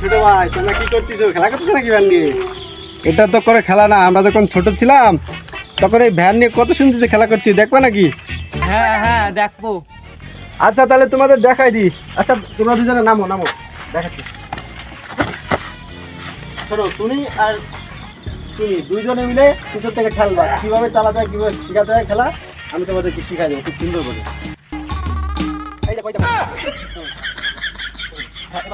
ছোট ভাই তোমরা কি করতেছো? খেলা করতেছো নাকি ভ্যান নিয়ে? এটা তো করে খেলা না আমরা যখন ছোট ছিলাম তখন এই ভ্যান নিয়ে কত শুনতেছে খেলা করছি দেখবা নাকি? হ্যাঁ হ্যাঁ দেখব। আচ্ছা তাহলে তোমাদের দেখাই দি আচ্ছা তোমরা দুজনে নামো নামো দেখাচ্ছি। শোনো তুমি আর তুমি দুইজনে মিলে পিছন থেকে খেলবা কীভাবে চালাতে হয় কীভাবে শেখাতে হয় খেলা আমি তোমাদেরকে শিখাই দেবো খুব সুন্দর করে। এই দেখো, এই দেখো। হ্যাঁ, এবার আস্তে আস্তে করে খেলাও, খেলাও।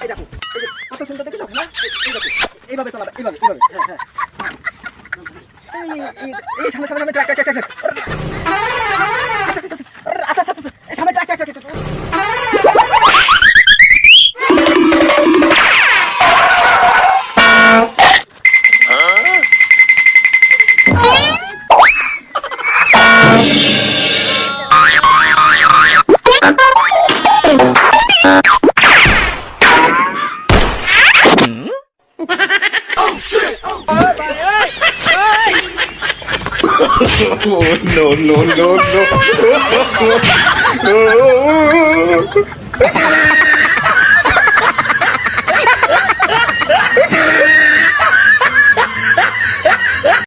কি দেখো কত সুন্দর এইভাবে চালাবে এইভাবে এইভাবে হ্যাঁ হ্যাঁ এই, সামনে সামনে truck truck truck truck Oh, no, no, no, no.